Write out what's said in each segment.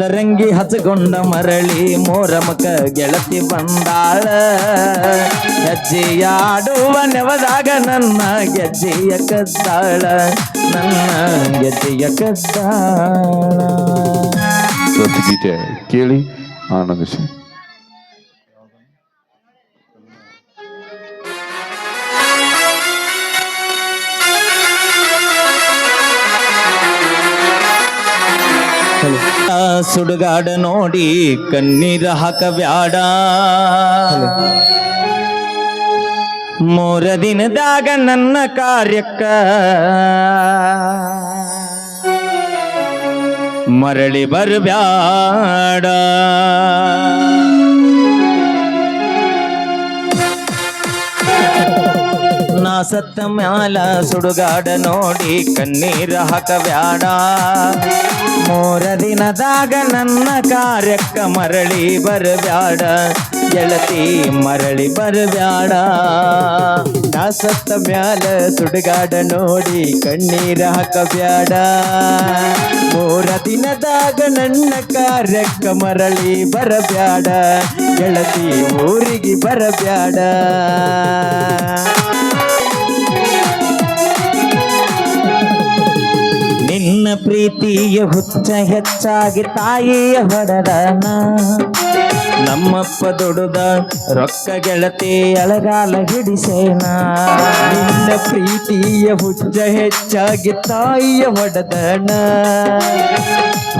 ರಂಗಿ ಹಚ್ಚಗೊಂಡ ಮರಳಿ ಮೋರಮಕ ಗೆಳತಿ ಬಂದಾಳ. ಹೆಜ್ಜೆಯಾಡುವ ನೆವದಾಗ ನನ್ನ ಗೆಜ್ಜೆಯ ಕದ್ದಾಳ. ನನ್ನ ಗೆಜ್ಜೆಯ ಕದ್ದಾಳ. ಗೀತೆ ಕೇಳಿ ಆನಂದಿಸಿ. ಸುಡುಗಾಡ ನೋಡಿ ಕಣ್ಣೀರ ಹಾಕಬ್ಯಾಡ ಮೂರ ದಿನದಾಗ ನನ್ನ ಕಾರ್ಯಕ್ಕ ಮರಳಿ ಬರಬ್ಯಾಡ. ಸತ್ತ ಮ್ಯಾಲ ಸುಡುಗಾಡ ನೋಡಿ ಕಣ್ಣೀರ ಹಾಕಬ್ಯಾಡ ಮೂರ ದಿನದಾಗ ನನ್ನ ಕಾರ್ಯಕ್ಕ ಮರಳಿ ಬರಬ್ಯಾಡ ಗೆಳತಿ ಮರಳಿ ಬರಬ್ಯಾಡ ನಾ ಸತ್ತ ಮ್ಯಾಲ ಸುಡುಗಾಡ ನೋಡಿ ಕಣ್ಣೀರ ಹಾಕಬ್ಯಾಡ ಮೂರ ದಿನದಾಗ ನನ್ನ ಕಾರ್ಯಕ್ಕ ಮರಳಿ ಬರಬ್ಯಾಡ ಗೆಳತಿ ಊರಿಗೆ ಬರಬ್ಯಾಡ ಪ್ರೀತಿಯ ಹುಚ್ಚ ಹೆಚ್ಚಾಗಿ ತಾಯಿಯ ಹೊಡೆದನ. ನಮ್ಮಪ್ಪ ದೊಡ್ಡದ ರೊಕ್ಕ ಗೆಳತಿ ಅಳಗಾಲ ಹಿಡಿಸೇನ. ನಿನ್ನ ಪ್ರೀತಿಯ ಹುಚ್ಚ ಹೆಚ್ಚಾಗಿ ತಾಯಿಯ ಹೊಡೆದಣ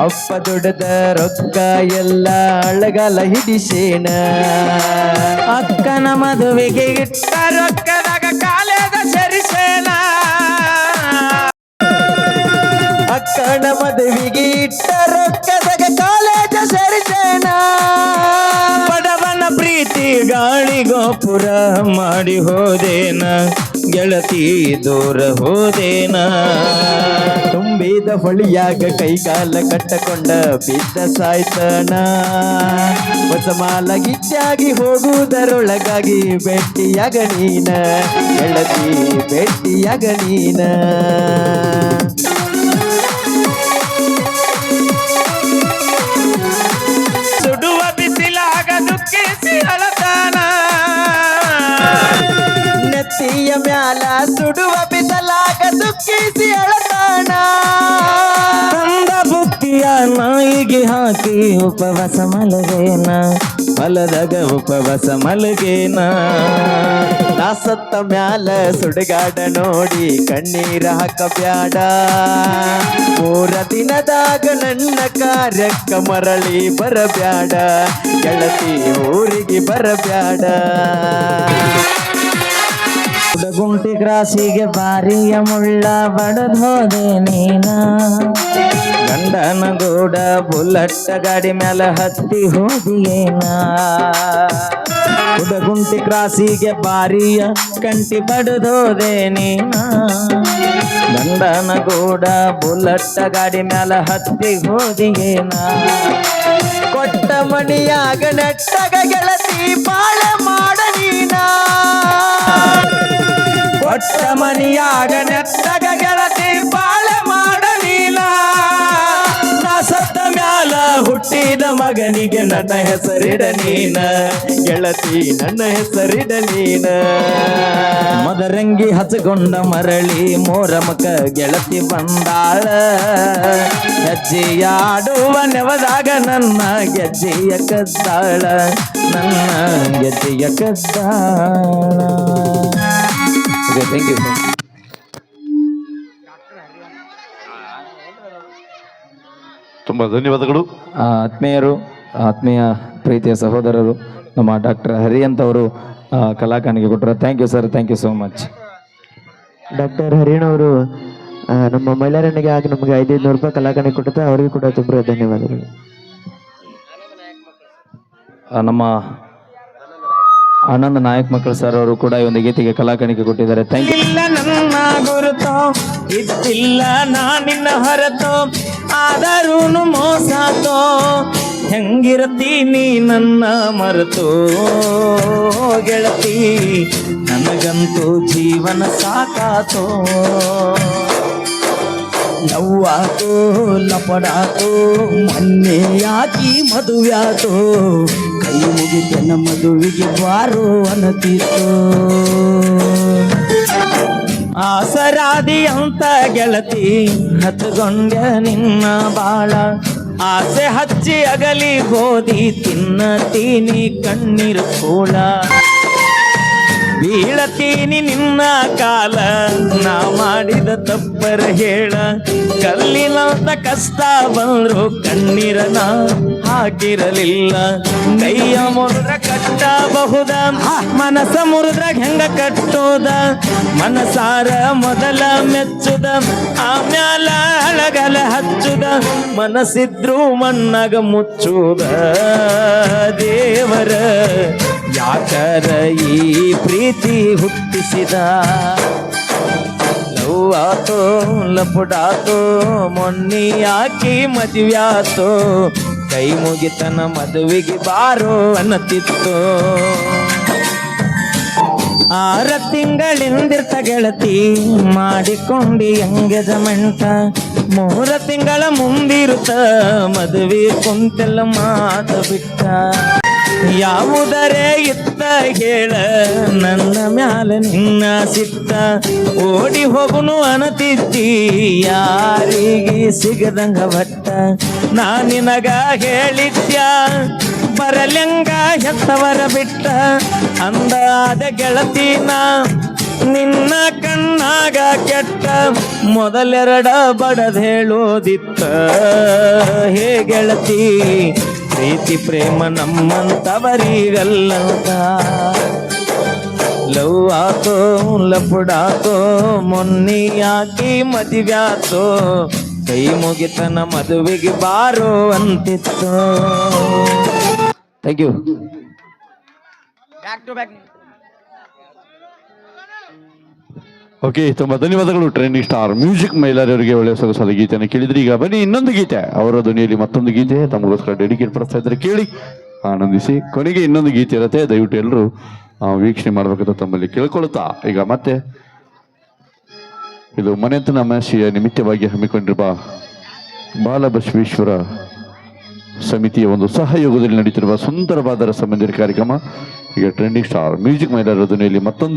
ಅಪ್ಪ ದೊಡ್ಡದ ರೊಕ್ಕ ಎಲ್ಲ ಅಳಗಾಲ ಹಿಡಿಸೇನ. ಅಕ್ಕನ ಮದುವೆಗೆ ಇಟ್ಟ ರೊಕ್ಕದಾಗ ಮಾಡಿ ಹೋದೇನ, ಗೆಳತಿ ದೂರ ಹೋದೇನ. ತುಂಬಿದ ಹೊಳಿಯಾಗ ಕೈಗಾಲ ಕಟ್ಟಕೊಂಡ ಬಿದ್ದ ಸಾಯ್ತಣ ಹೊಸ ಮಾಲ ಗಿಚ್ಚಾಗಿ ಹೋಗುವುದರೊಳಗಾಗಿ ಭೇಟಿಯಾಗ ನೀನ, ಗೆಳತಿ ಭೇಟಿಯಾಗ ನೀನ. ಮ್ಯಾಲ ಸುಡುವ ಬಿಸಲಾಗ ಅಳತಾಣ. ತಂದ ಬುತ್ತಿಯ ನಾಯಿಗೆ ಹಾಕಿ ಉಪವಾಸ ಮಲಗೇನ. ಮಲದಾಗ ಉಪವಾಸ ಮಲಗೇನ. ದಾಸತ್ತ ಮ್ಯಾಲ ಸುಡುಗಾಡ ನೋಡಿ ಕಣ್ಣೀರ ಹಾಕಬ್ಯಾಡ. ಮೂರ ದಿನದಾಗ ನನ್ನ ಕಾರ್ಯಕ್ಕ ಮರಳಿ ಬರಬ್ಯಾಡ. ಗೆಳತಿ ಊರಿಗೆ ಬರಬ್ಯಾಡ. ಗುಂಟಿ ಕ್ರಾಸಿಗೆ ಬಾರಿಯ ಮುಳ್ಳ ಬಡದ್ ಹೋದೆ ನೀನ? ಗಂಡನ ಗೂಡ ಬುಲ್ಲಟ್ಟ ಗಾಡಿ ಮ್ಯಾಲ ಹತ್ತಿ ಹೋದಿಯೇನ ಗುಂಟಿ ಕ್ರಾಸಿಗೆ ಬಾರಿಯ ಕಂಟಿ ಬಡದೋದೆ ನೀನ? ಗಂಡನ ಗೂಡ ಬುಲ್ಲಟ್ಟ ಗಾಡಿ ಮ್ಯಾಲ ಹತ್ತಿ ಹೋದಿಯೇನ ಕೊಟ್ಟ ಮಣಿಯಾಗ ನಟ್ಟಗ ಗೆಳತಿ ಬಾಳ ಕೊಟ್ಟ ಮನಿಯಾಗ ನೆಟ್ಟಗ ಗೆಳತಿ ಬಾಳ ಮಾಡಲಿಲ್ಲ ಸತ್ತ ಮ್ಯಾಲ ಹುಟ್ಟಿದ ಮಗನಿಗೆ ನನ್ನ ಹೆಸರಿಡ ನೀನ. ಗೆಳತಿ, ನನ್ನ ಹೆಸರಿಡ ನೀನ. ಮದರಂಗಿ ಹಚ್ಚಗೊಂಡ ಮರಳಿ ಮೋರಮಕ ಗೆಳತಿ ಬಂದಾಳ. ಹೆಜ್ಜೆಯಾಡುವ ನೆವದಾಗ ನನ್ನ ಗೆಜ್ಜೆಯ ಕದ್ದಾಳ. ನನ್ನ ಗೆಜ್ಜೆಯ ಕದ್ದಾಳ. ಥ್ಯಾಂಕ್ ಯು ತುಂಬಾ ಧನ್ಯವಾದಗಳು. ಆ, ಆತ್ಮೀಯರು ಆತ್ಮೀಯ ಪ್ರೀತಿಯ ಸಹೋದರರು ನಮ್ಮ ಡಾಕ್ಟರ್ ಹರಿ ಅಂತ ಅವರು ಕಲಾಕಾನಿಗೆ ಕೊಟ್ಟರು. Thank you sir thank you so much doctor ಹರಿಣವರು ನಮ್ಮ ಮಹಿಳೆಯರನಿಗೆ ಆಗಿ ನಮಗೆ ಐದೈದು ರೂಪಾಯಿ ಕಲಾಕಣೆ ಕೊಟ್ಟಿದ್ದೆ ಅವರಿಗೂ ಕೂಡ ತುಂಬ ಧನ್ಯವಾದಗಳು. ನಮ್ಮ ಆನಂದ್ ನಾಯಕ್ ಮಕ್ಕಳು ಸರ್ ಅವರು ಕೂಡ ಈ ಒಂದು ಗೀತೆಗೆ ಕಲಾಕಣಿಕೆ ಕೊಟ್ಟಿದ್ದಾರೆ. ಥ್ಯಾಂಕ್ ಯು ಇಲ್ಲ ನನ್ನ ಗುರುತು ಇದ್ದಿಲ್ಲ ನಾ ನಿನ್ನ ಹೊರತು ಆದರೂನು ಮೋಸಾತೋ ಹೆಂಗಿರತೀನಿ ನನ್ನ ಮರೆತು? ಗೆಳತಿ, ನನಗಂತೂ ಜೀವನ ಸಾಕಾತೋ. ಲವ್ವಾತೋ ಲಪಡಾತು ಮೊನ್ನೆ ಯಾಕಿ ಮದುವ್ಯಾತು, ಕೈ ಮುಗಿತನ ಮದುವಿಗೆ ಬಾರು ಅನ್ನತಿತ್ತು ಆಸರಾದಿ ಅಂತ ಗೆಳತಿ ಹತ್ಕೊಂಡ ನಿನ್ನ ಬಾಳ. ಆಸೆ ಹಚ್ಚಿ ಅಗಲಿ ಗೋಧಿ ತಿನ್ನತೀನಿ ಕಣ್ಣೀರು ಕೂಳ ಬೀಳತೀನಿ ನಿನ್ನ ಕಾಲ, ನಾ ಮಾಡಿದ ತಪ್ಪರ ಹೇಳ. ಕಲ್ಲಿನಂತ ಕಷ್ಟ ಬಂದ್ರು ಕಣ್ಣೀರನ ಹಾಕಿರಲಿಲ್ಲ. ಕೈಯ ಮುರಿದ್ರ ಕಟ್ಟಬಹುದ, ಮನಸ ಮುರಿದ್ರ ಹೆಂಗ ಕಟ್ಟೋದ? ಮನಸಾರ ಮೊದಲ ಮೆಚ್ಚುದ ಆಮ್ಯಾಲ ಅಳಗಲ ಹಚ್ಚುದ, ಮನಸ್ಸಿದ್ರು ಮಣ್ಣಾಗ ಮುಚ್ಚುದ. ದೇವರ ಯಾಕರ ಈ ಪ್ರೀತಿ ಹುಟ್ಟಿಸಿದ. ಲವ್ವಾತೋ, ಲಪುಡಾತೋ, ಮೊನ್ನಿ ಹಾಕಿ ಮದುವ್ಯಾತೋ ಕೈ ಮುಗಿತನ ಮದುವೆಗೆ ಬಾರೋ ಅನ್ನತಿತ್ತು. ಆರ ತಿಂಗಳಿಂದಿರ್ತ ಗೆಳತಿ ಮಾಡಿಕೊಂಡಿ ಜಮಂಟ ಮೂರ ತಿಂಗಳ ಮುಂದಿರುತ್ತ ಮದುವೆ ಕುಂತೆಲ್ಲ ಮಾತು ಬಿಟ್ಟ. ಯಾವುದರೇ ಇತ್ತ ಹೇಳ, ನನ್ನ ಮ್ಯಾಲ ನಿನ್ನ ಸಿತ್ತ ಓಡಿ ಹೋಗುನು ಅನತಿದ್ದಿ, ಯಾರಿಗೆ ಸಿಗದಂಗ ಭಟ್ಟ? ನಾ ನಿನಗ ಹೇಳಿದ್ಯ, ಬರಲಿಂಗ ಹೆತ್ತವರ ಬಿಟ್ಟ. ಅಂದಾದ ಗೆಳತಿನ ನಿನ್ನ ಕಣ್ಣಾಗ ಕೆಟ್ಟ. ಮೊದಲೆರಡ ಬಡದ್ ಹೇಳೋದಿತ್ತ. ಹೇ ಗೆಳತಿ ಪ್ರೀತಿ ಪ್ರೇಮ ನಮ್ಮಂತವರಿಗಲ್ಲಂತ ಲವ್ ಆತೋ, ಲಪುಡಾತೋ ಮೊನ್ನಿ ಹಾಕಿ ಮದುವ್ಯಾತೋ, ಕೈ ಮುಗಿತನ ಮದುವೆಗೆ ಬಾರೋ ಅಂತಿತ್ತು. ಥ್ಯಾಂಕ್ ಯು ಓಕೆ, ತುಂಬಾ ಧನ್ಯವಾದಗಳು ಟ್ರೆಂಡಿಂಗ್ ಸ್ಟಾರ್ ಮ್ಯೂಸಿಕ್ ಮೈಲಾರಿಯವರಿಗೆ ಒಳ್ಳೆಯ ಸೊಗಸಾದ ಗೀತೆಯನ್ನು ಕೇಳಿದ್ರಿ. ಈಗ ಬನ್ನಿ ಇನ್ನೊಂದು ಗೀತೆ. ಅವರ ಧ್ವನಿಯಲ್ಲಿ ಮತ್ತೊಂದು ಗೀತೆ ತಮಗೋಸ್ಕರ ಡೆಡಿಕೇಟ್ ಬರ್ತಾ ಇದ್ರೆ ಕೇಳಿ, ಆನಂದಿಸಿ. ಕೊನೆಗೆ ಇನ್ನೊಂದು ಗೀತೆ ಇರುತ್ತೆ, ದಯವಿಟ್ಟು ಎಲ್ಲರೂ ವೀಕ್ಷಣೆ ಮಾಡಬೇಕಂತ ತಮ್ಮಲ್ಲಿ ಕೇಳ್ಕೊಳ್ತಾ ಈಗ ಮತ್ತೆ, ಇದು ಮನೆತನ ಅಮಾಸೆಯ ನಿಮಿತ್ತವಾಗಿ ಹಮ್ಮಿಕೊಂಡಿರುವ ಬಾಲಬಸವೇಶ್ವರ ಸಮಿತಿಯ ಒಂದು ಸಹಯೋಗದಲ್ಲಿ ನಡೀತಿರುವ ಸುಂದರವಾದ ರಸಮಂದಿರ ಕಾರ್ಯಕ್ರಮ, ಈಗ ಟ್ರೆಂಡಿಂಗ್ ಸ್ಟಾರ್ ಮ್ಯೂಸಿಕ್ ಮೈಲಾರ ಧ್ವನಿಯಲ್ಲಿ ಮತ್ತೊಂದು